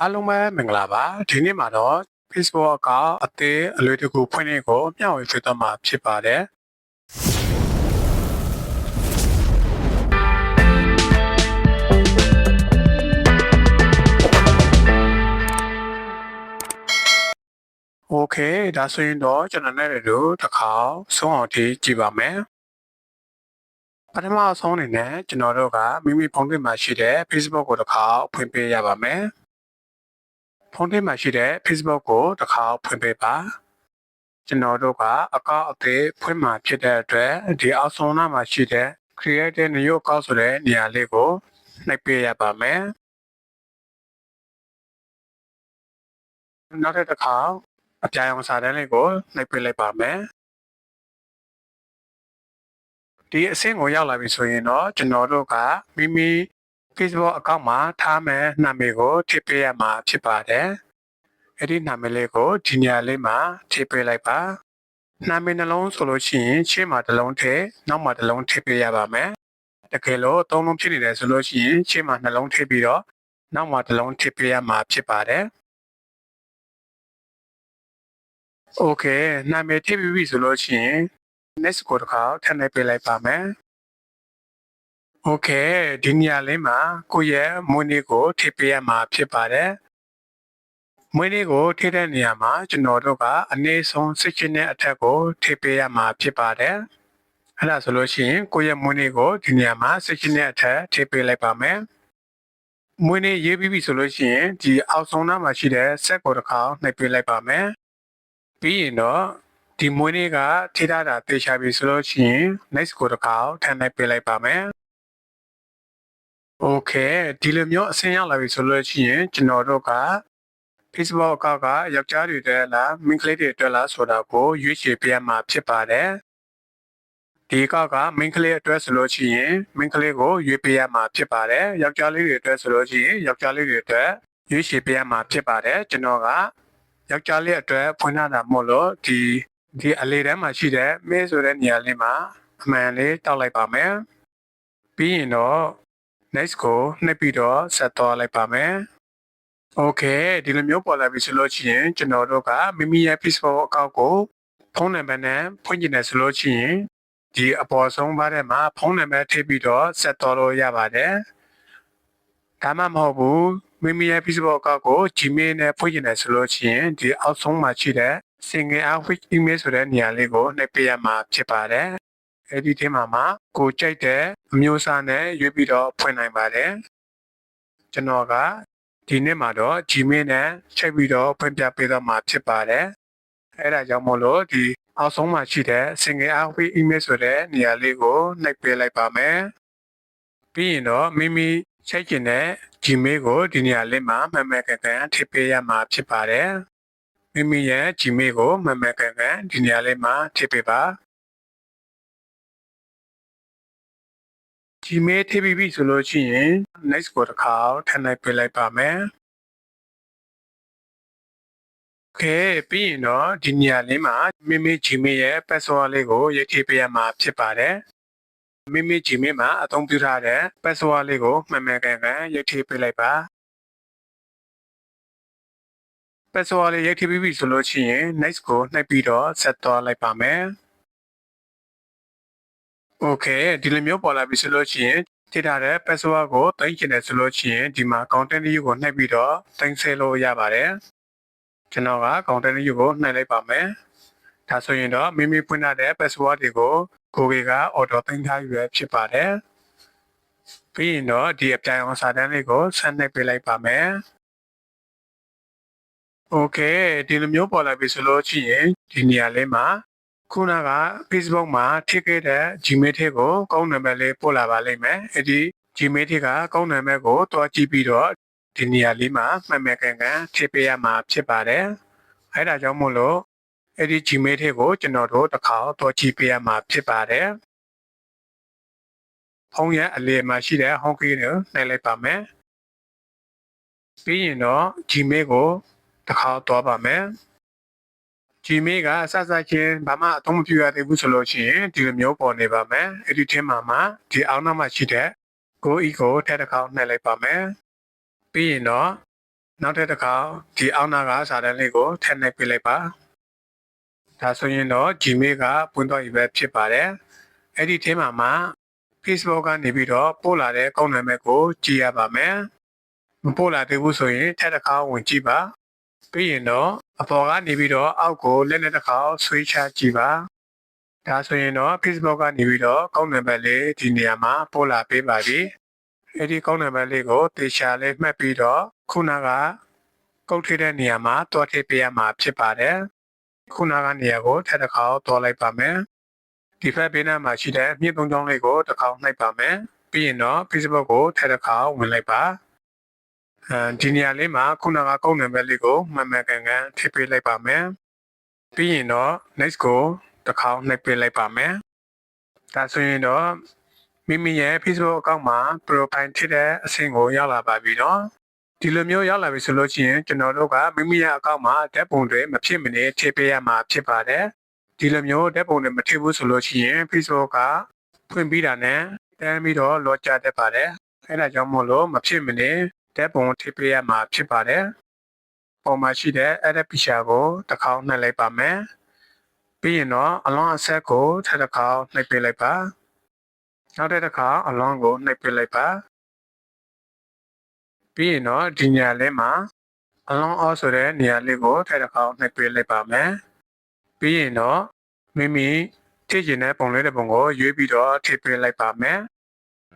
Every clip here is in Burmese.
အားလုံးပဲမင်္ဂလာပါဒီနေ့မှာတော့ Facebook အကောင့်အသေးအလွယ်တကူဖွင့်နေကိုမျှဝေပေးသွားမှာဖြစ်ပါတယ်โอเคဒါဆိုရင်တော့ကျွန်တော်နဲ့တို့တစ်ခါဆုံးအောင်ထိကြည့်ပါမယ်ပထမအဆုံးအနေနဲ့ကျွန်တော်တို့ကမိမိဖုန်းထဲမှာရှိတဲ့ Facebook ကိုတစ်ခါဖွင့်ပေးရပါမယ် ဖုန်းထဲမှာရှိတဲ့ Facebook ကိုတစ်ခါဖွင့်ပေးပါကျွန်တော်တို့ကအကောင့်အသေးဖွင့်မှာဖြစ်တဲ့အတွက်ဒီအောက်ဆုံးနားမှာရှိတဲ့ create a new account ဆိုတဲ့နေရာလေးကိုနှိပ်ပေးရပါမယ်နောက်တစ်ခါအပြာရောင်စာတန်းလေးကိုနှိပ်ပေးလိုက်ပါမယ်ဒီအဆင့်ကိုရောက်လာပြီဆိုရင်တော့ကျွန်တော်တို့ကမိမိ Facebook အကောင့်မှာထားမယ်နာမည်ကိုထည့်ပေးရမှာဖြစ်ပါတယ်။အဲ့ဒီနာမည်လေးကိုဒီနေရာလေးမှာထည့်ပေးလိုက်ပါ။နာမည်နှလုံးဆိုလို့ရှိရင်ရှေ့မှာတစ်လုံးထည့်နောက်မှာတစ်လုံးထည့်ပေးရပါမယ်။တကယ်လို့သုံးလုံးဖြစ်နေတယ်ဆိုလို့ရှိရင်ရှေ့မှာနှလုံးထည့်ပြီးတော့နောက်မှာတစ်လုံးထည့်ပေးရမှာဖြစ်ပါတယ်။ Okay နာမည်ထည့်ပြီးပြီဆိုလို့ရှိရင် next ကိုတစ်ခါထပ်နှိပ်ပေးလိုက်ပါမယ်။ Okay ဒီနေရာလေးမှာကိုယ့်ရဲ့မွေးနေ့ကိုထည့်ပေးရမှာဖြစ်ပါတယ်။မွေးနေ့ကိုထည့်တဲ့နေရာမှာကျွန်တော်တို့ကအနည်းဆုံးစိတ်ချင်းတဲ့အထက်ကိုထည့်ပေးရမှာဖြစ်ပါတယ်။အဲ့ဒါဆိုလို့ရှိရင်ကိုယ့်ရဲ့မွေးနေ့ကိုဒီနေရာမှာစိတ်ချင်းတဲ့အထက်ထည့်ပေးလိုက်ပါမယ်။မွေးနေ့ရေးပြီးပြီဆိုလို့ရှိရင်ဒီအောက်ဆုံးနားမှာရှိတဲ့ set ကိုတစ်ခါနှိပ်ပေးလိုက်ပါမယ်။ပြီးရင်တော့ဒီမွေးနေ့ကထိထားတာတေချာပြီဆိုလို့ရှိရင် next ကိုတစ်ခါထပ်နှိပ်ပေးလိုက်ပါမယ်။ Okay ဒီလိုမျိုးအဆင့်ရောက်လာပြီဆိုလို့ရှိရင်ကျွန်တော်တို့က Facebook အကောင့်ကယောက်ျားတွေအတွက်လားမိန်းကလေးတွေအတွက်လားဆိုတာကိုရွေးချယ်ပေးရမှာဖြစ်ပါတယ်ဒီအကောင့်ကမိန်းကလေးအတွက်ဆိုလို့ရှိရင်မိန်းကလေးကိုရွေးပေးရမှာဖြစ်ပါတယ်ယောက်ျားလေးတွေအတွက်ဆိုလို့ရှိရင်ယောက်ျားလေးတွေအတွက်ရွေးချယ်ပေးရမှာဖြစ်ပါတယ်ကျွန်တော်ကယောက်ျားလေးအတွက်ဖွင့်ထားတာမို့လို့ဒီဒီအလေးတန်းမှာရှိတဲ့မဲဆိုတဲ့နေရာလေးမှာအမှန်လေးတောက်လိုက်ပါမယ်ပြီးရင်တော့ next ကိုနှိပ်ပြီးတော့ဆက်သွားလိုက်ပါမယ်။ Okay ဒီလိုမျိုးပေါ်လာပြီဆိုလို့ရှိရင်ကျွန်တော်တို့ကမိမိရဲ့ Facebook အကောင့်ကိုဖုန်းနံပါတ်နဲ့ဖွင့်ကျင်တယ်ဆိုလို့ရှိရင်ဒီအပေါ်ဆုံးဘားထဲမှာဖုန်းနံပါတ်ထည့်ပြီးတော့ဆက်သွားလို့ရပါတယ်။ဒါမှမဟုတ်ဘူးမိမိရဲ့ Facebook အကောင့်ကို Gmail နဲ့ဖွင့်ကျင်တယ်ဆိုလို့ရှိရင်ဒီအောက်ဆုံးမှာရှိတဲ့ single outreach email ဆိုတဲ့နေရာလေးကိုနှိပ်ပေးရမှာဖြစ်ပါတယ်။အဲ့ဒီထဲမှာမှာ ကိုကြိုက်တဲ့အမျိုးအစားနဲ့ရွေးပြီးတော့ဖွင့်နိုင်ပါတယ်ကျွန်တော်ကဒီနေ့မှာတော့ Gmail နဲ့ချိန်ပြီးတော့ဖွင့်ပြပေးတော့မှာဖြစ်ပါတယ်အဲ့ဒါကြောင့်မို့လို့ဒီအောက်ဆုံးမှာရှိတဲ့ single outreach email ဆိုတဲ့နေရာလေးကိုနှိပ်ပေးလိုက်ပါမယ်ပြီးရင်တော့မိမိချိန်ကျင်တဲ့ Gmail ကိုဒီနေရာလေးမှာမှန်မှန်ကန်ကန်ထည့်ပေးရမှာဖြစ်ပါတယ်မိမိရဲ့ Gmail ကိုမှန်မှန်ကန်ကန်ဒီနေရာလေးမှာထည့်ပေးပါ Gmail ထည့်ပြီးပြီဆိုလို့ရှိရင် next ကိုတစ်ခါထပ်လိုက်ပေးလိုက်ပါမယ်။ Okay ပြီးရင်တော့ဒီနေရာလေးမှာမိမိ Gmail ရဲ့ password လေးကိုရေးထည့်ပေးရမှာဖြစ်ပါတယ်။မိမိ Gmail မှာအသုံးပြုထားတဲ့ password လေးကိုမှန်မှန်ကန်ကန်ရေးထည့်ပေးလိုက်ပါ။ password လေးရေးထည့်ပြီးပြီဆိုလို့ရှိရင် next ကိုနှိပ်ပြီးတော့ဆက်သွားလိုက်ပါမယ်။ Okay ဒီလိုမျိုးပေါ်လာပြီဆိုလို့ရှိရင်ထိထားတဲ့ password ကိုတင်ချင်တယ်ဆိုလို့ရှိရင်ဒီမှာ content view ကိုနှိပ်ပြီးတော့တင်ဆက်လို့ရပါတယ်ကျွန်တော်က content view ကိုနှိပ်လိုက်ပါမယ်ဒါဆိုရင်တော့မိမိဖွင့်ထားတဲ့ password တွေကို Google က auto တင်ထားယူရဖြစ်ပါတယ်ပြီးရင်တော့ဒီအပြိုင်အောင်စာတန်းလေးကိုဆက်နှိပ်ပေးလိုက်ပါမယ်โอเคဒီလိုမျိုးပေါ်လာပြီဆိုလို့ရှိရင်ဒီနေရာလေးမှာ ခုနက Facebook မှာထည့်ခဲ့တဲ့ Gmail ထဲကိုကောင်းနံပါတ်လေးပို့လာပါလိမ့်မယ်။အဲ့ဒီ Gmail ထဲကကောင်းနံပါတ်ကိုတွားကြည့်ပြီးတော့ဒီနေရာလေးမှာမှတ်မှတ်ကန်ကန်ထည့်ပေးရမှာဖြစ်ပါတယ်။အဲ့ဒါကြောင့်မို့လို့အဲ့ဒီ Gmail ထဲကိုကျွန်တော်တို့တစ်ခါတွားကြည့်ပေးရမှာဖြစ်ပါတယ်။ဖုန်းရဲ့အလယ်မှာရှိတဲ့ home key ကိုနှိပ်လိုက်ပါမယ်။ပြီးရင်တော့ Gmail ကိုတစ်ခါတွားပါမယ်။ Gmail ကစစချင်းဘာမှအသုံးမပြုရသေးဘူးဆိုလို့ရှိရင်ဒီလိုမျိုးပေါ်နေပါမယ်အဲ့ဒီထဲမှာမှဒီအောက်နောက်မှာရှိတဲ့ go e ကိုထပ်တစ်ခေါက်နှိပ်လိုက်ပါမယ်ပြီးရင်တော့နောက်တစ်ခါဒီအောက်နာကစာတန်းလေးကိုထည့်နှိပ်ပေးလိုက်ပါဒါဆိုရင်တော့ Gmail ကပွင့်တော့ပြီပဲဖြစ်ပါတယ်အဲ့ဒီထဲမှာမှ Facebook ကနေပြီးတော့ပို့လာတဲ့ကောင်းနာမည်ကိုကြည့်ရပါမယ်မပို့လာသေးဘူးဆိုရင်ထက်တစ်ခါဝင်ကြည့်ပါ ပြီးရင်တော့အပေါ်ကနေပြီးတော့အောက်ကိုလက်နဲ့တစ်ခါဆွေးချကြည့်ပါဒါဆိုရင်တော့ Facebook ကနေပြီးတော့ကောင်းနံပါတ်လေးဒီနေရာမှာပို့လာပေးပါပြီအဲ့ဒီကောင်းနံပါတ်လေးကိုတေချာလေးမှတ်ပြီးတော့ခုနကကုတ်ထည့်တဲ့နေရာမှာတွားထည့်ပေးရမှာဖြစ်ပါတယ်ခုနကနေရာကိုထက်တစ်ခါတွားလိုက်ပါမယ်ဒီဖက်ဘေးနားမှာရှိတဲ့မြင့်သုံးချောင်းလေးကိုတစ်ခါနှိပ်ပါမယ်ပြီးရင်တော့ Facebook ကိုထက်တစ်ခါဝင်လိုက်ပါ အဲဒီနေရာလေးမှာခုနကကုတ်နံပါတ်လေးကိုမှန်မှန်ကန်ကန်ထည့်ပေးလိုက်ပါမယ်ပြီးရင်တော့ next ကိုတစ်ခါနှိပ်ပေးလိုက်ပါမယ်ဒါဆိုရင်တော့မိမိရဲ့ Facebook အကောင့်မှာ profile ထည့်တဲ့အဆင့်ကိုရောက်လာပါပြီနော်ဒီလိုမျိုးရောက်လာပြီဆိုလို့ရှိရင်ကျွန်တော်တို့ကမိမိရဲ့အကောင့်မှာဓာတ်ပုံတွေမဖြစ်မနေထည့်ပေးရမှာဖြစ်ပါတယ်ဒီလိုမျိုးဓာတ်ပုံတွေမထည့်ဘူးဆိုလို့ရှိရင် Facebook ကဖွင့်ပြီးတာနဲ့တန်းပြီးတော့လောကျတတ်ပါတယ်အဲဒါကြောင့်မို့လို့မဖြစ်မနေ ဓာတ်ပုံထည့်ပေးရမှာဖြစ်ပါတယ်ပုံမှာရှိတဲ့ edit picture ကိုတစ်ခေါက်နှိပ်လိုက်ပါမယ်ပြီးရင်တော့အလွန်အဆက်ကိုထပ်တစ်ခေါက်နှိပ်ပေးလိုက်ပါနောက်တစ်ခါအလွန်ကိုနှိပ်ပေးလိုက်ပါပြီးရင်တော့ဒီညလေးမှာအလွန်အောဆိုတဲ့နေရာလေးကိုထပ်တစ်ခေါက်နှိပ်ပေးလိုက်ပါမယ်ပြီးရင်တော့မိမိထည့်ကျင်တဲ့ပုံလေးတဲ့ပုံကိုရွေးပြီးတော့ထည့်ပေးလိုက်ပါမယ်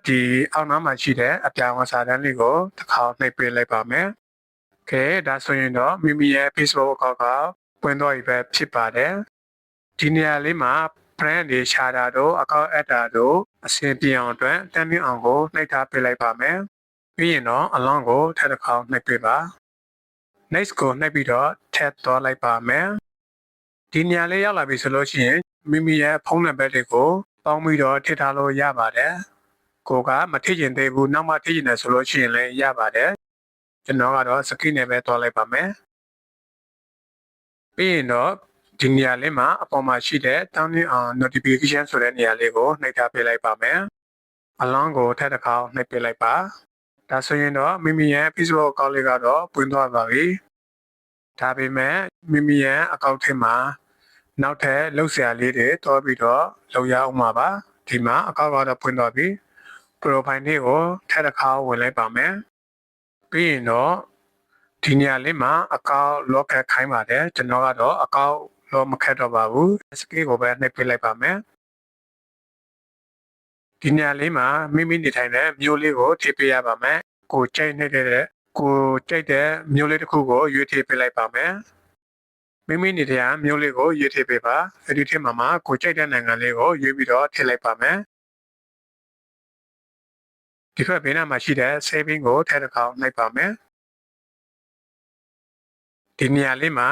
ဒီအောက်နားမှာရှိတဲ့အပြာဝန်စာတန်းလေးကိုတစ်ခါနှိပ်ပေးလိုက်ပါမယ်ကဲဒါဆိုရင်တော့မိမိရဲ့ Facebook account ကပွင့်တော့ပြီပဲဖြစ်ပါတယ်ဒီနေရာလေးမှာ brand တွေရှာတာတို့ account add တာတို့အဆင်ပြေအောင်အတွက်တန်းမြင့်အောင်ကိုနှိပ်ထားပေးလိုက်ပါမယ်ပြီးရင်တော့အလောင်းကိုထပ်တစ်ခေါက်နှိပ်ပေးပါ next ကိုနှိပ်ပြီးတော့ထပ်သွားလိုက်ပါမယ်ဒီနေရာလေးရောက်လာပြီဆိုလို့ရှိရင်မိမိရဲ့ဖုန်းနံပါတ်တွေကိုပေါင်းပြီးတော့ထည့်ထားလို့ရပါတယ် ကိုကမထည့်ကျင်သေးဘူးနောက်မှထည့်ကျင်တယ်ဆိုလို့ရှိရင်လည်းရပါတယ်ကျွန်တော်ကတော့စကိနဲ့ပဲသွားလိုက်ပါမယ်ပြီးရင်တော့ဒီနေရာလေးမှာအပေါ်မှာရှိတဲ့တောင်းတင်းအောင် notification ဆိုတဲ့နေရာလေးကိုနှိပ်ထားပေးလိုက်ပါမယ်အလောင်းကိုထပ်တစ်ခါနှိပ်ပေးလိုက်ပါဒါဆိုရင်တော့မိမိရဲ့ Facebook account လေးကတော့ပွင့်သွားပါပြီဒါပေမဲ့မိမိရဲ့ account ထဲမှာနောက်ထပ်လှုပ်ရှားလေးတွေတွားပြီးတော့လုပ်ရအောင်ပါပါဒီမှာ account ကတော့ပွင့်သွားပြီ profile လေးကိုထပ်တစ်ခါဝင်လိုက်ပါမယ်ပြီးရင်တော့ဒီနေရာလေးမှာအကောင့် lock ခိုင်းပါတယ်ကျွန်တော်ကတော့အကောင့် lock မခတ်တော့ပါဘူး scale ကိုပဲနှိပ်ပြလိုက်ပါမယ်ဒီနေရာလေးမှာမိမိနေထိုင်တဲ့မျိုးလေးကိုထည့်ပေးရပါမယ်ကိုကြိုက်နေတဲ့ကိုကြိုက်တဲ့မျိုးလေးတစ်ခုကိုရွေးထည့်ပေးလိုက်ပါမယ်မိမိနေတဲ့မျိုးလေးကိုရွေးထည့်ပေးပါအဲ့ဒီထည့်မှာမှာကိုကြိုက်တဲ့နိုင်ငံလေးကိုရွေးပြီးတော့ထည့်လိုက်ပါမယ် ဒီဖက်ဘေးနားမှာရှိတဲ့ saving ကိုထည့်တစ်ခေါက်နှိပ်ပါမယ်ဒီနေရာလေးမှာ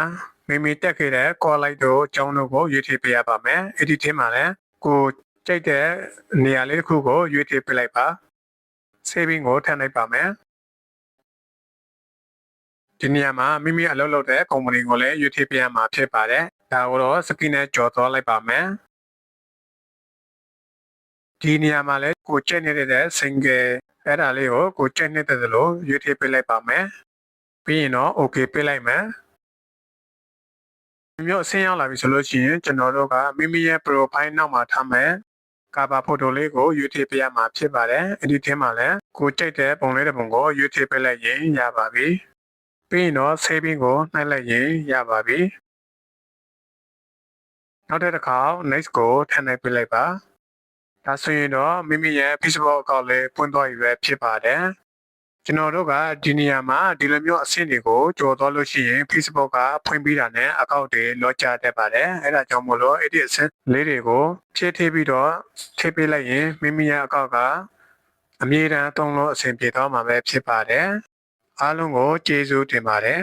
မိမိတက်ခဲ့တဲ့ call light တို့အကြောင်းတို့ကိုရွေးထည့်ပေးရပါမယ်အဲ့ဒီထဲမှာလည်းကိုကြိုက်တဲ့နေရာလေးတစ်ခုကိုရွေးထည့်ပေးလိုက်ပါ saving ကိုထည့်လိုက်ပါမယ်ဒီနေရာမှာမိမိအလုပ်လုပ်တဲ့ company ကိုလည်းရွေးထည့်ပေးရမှာဖြစ်ပါတယ်ဒါကိုတော့ screen နဲ့ကြော်သွားလိုက်ပါမယ် ဒီနေရာမှာလည်းကိုကြိုက်နေတဲ့ single အဲ့ဒါလေးကိုကိုကြိုက်နေတဲ့လို့ရွေးထည့်ပေးလိုက်ပါမယ်ပြီးရင်တော့ okay ပေးလိုက်မယ်မျိုးအဆင်းရောက်လာပြီဆိုလို့ရှိရင်ကျွန်တော်တို့ကမိမိရဲ့ profile နောက်မှာထားမယ်ကာဗာဖိုတိုလေးကိုရွေးထည့်ပေးရမှာဖြစ်ပါတယ်အဲ့ဒီထဲမှာလည်းကိုကြိုက်တဲ့ပုံလေးတစ်ပုံကိုရွေးထည့်ပေးလိုက်ရင်ရပါပြီပြီးရင်တော့ saving ကိုနှိုက်လိုက်ရင်ရပါပြီနောက်တစ်ခါ next ကိုထည့်လိုက်ပေးလိုက်ပါ ဒါဆိုရင်တော့မိမိရဲ့ Facebook account လေးပွင့်သွားပြီပဲဖြစ်ပါတယ်ကျွန်တော်တို့ကဒီနေရာမှာဒီလိုမျိုးအဆင့်တွေကိုကြော်သွားလို့ရှိရင် Facebook ကဖွင့်ပြီးတာနဲ့အကောင့်တွေလော့ချတတ်ပါတယ်အဲဒါကြောင့်မို့လို့အဲ့ဒီအဆင့်လေးတွေကိုဖြည့်ထည့်ပြီးတော့ထည့်ပေးလိုက်ရင်မိမိရဲ့အကောင့်ကအမြဲတမ်းသုံးလို့အဆင်ပြေသွားမှာပဲဖြစ်ပါတယ်အားလုံးကိုကျေးဇူးတင်ပါတယ်